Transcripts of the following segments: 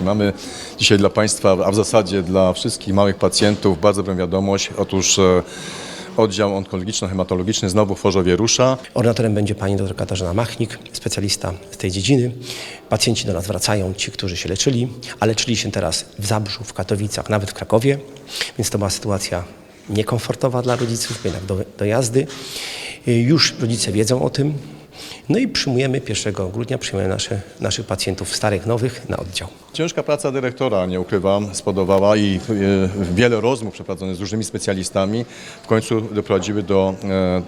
Mamy dzisiaj dla Państwa, a w zasadzie dla wszystkich małych pacjentów bardzo dobrą wiadomość. Otóż e, oddział onkologiczno-hematologiczny znowu w Chorzowie rusza. Ordynatorem będzie pani dr Katarzyna Machnik, specjalista z tej dziedziny. Pacjenci do nas wracają, ci, którzy się leczyli, a leczyli się teraz w Zabrzu, w Katowicach, nawet w Krakowie, więc to była sytuacja niekomfortowa dla rodziców, jednak do, do jazdy. Y, Już rodzice wiedzą o tym. No i przyjmujemy 1 grudnia przyjmujemy nasze, naszych pacjentów starych, nowych na oddział. Ciężka praca dyrektora, nie ukrywam, spodobała i e, wiele rozmów przeprowadzonych z różnymi specjalistami w końcu doprowadziły do, e,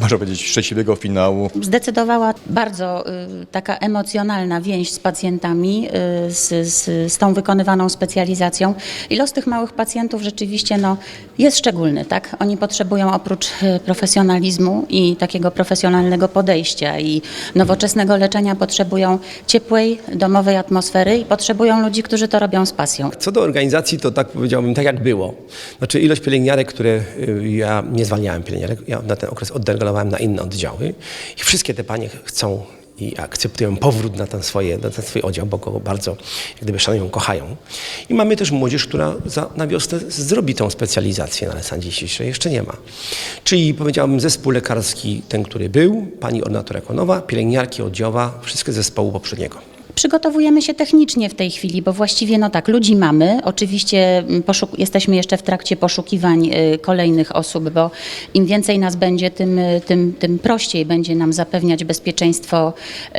można powiedzieć, szczęśliwego finału. Zdecydowała bardzo y, taka emocjonalna więź z pacjentami, z, z, z tą wykonywaną specjalizacją. I los tych małych pacjentów rzeczywiście no, jest szczególny. Tak? Oni potrzebują oprócz profesjonalizmu i takiego profesjonalnego podejścia i nowoczesnego leczenia, potrzebują ciepłej, domowej atmosfery i potrzebują ludzi, którzy to robią z pasją. Co do organizacji, to tak powiedziałbym, tak jak było. Znaczy ilość pielęgniarek, które y, ja nie zwalniałem pielęgniarek, ja na ten okres oddelegowałem na inne oddziały i wszystkie te panie chcą i akceptują powrót na ten, swoje, na ten swój oddział, bo go bardzo jak gdyby szanują, kochają. I mamy też młodzież, która za, na wiosnę zrobi tą specjalizację, no ale na dzisiejszej jeszcze nie ma. Czyli powiedziałbym zespół lekarski, ten, który był, pani ordynator Ekonowa, pielęgniarki oddziałowa, wszystkie zespołu poprzedniego. Przygotowujemy się technicznie w tej chwili, bo właściwie no tak, ludzi mamy. Oczywiście mm, jesteśmy jeszcze w trakcie poszukiwań y, kolejnych osób, bo im więcej nas będzie, tym, y, tym, tym prościej będzie nam zapewniać bezpieczeństwo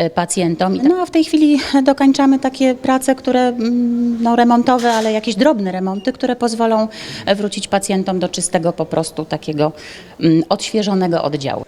y, pacjentom. No a w tej chwili dokańczamy takie prace, które mm, no, remontowe, ale jakieś drobne remonty, które pozwolą e, wrócić pacjentom do czystego po prostu takiego mm, odświeżonego oddziału.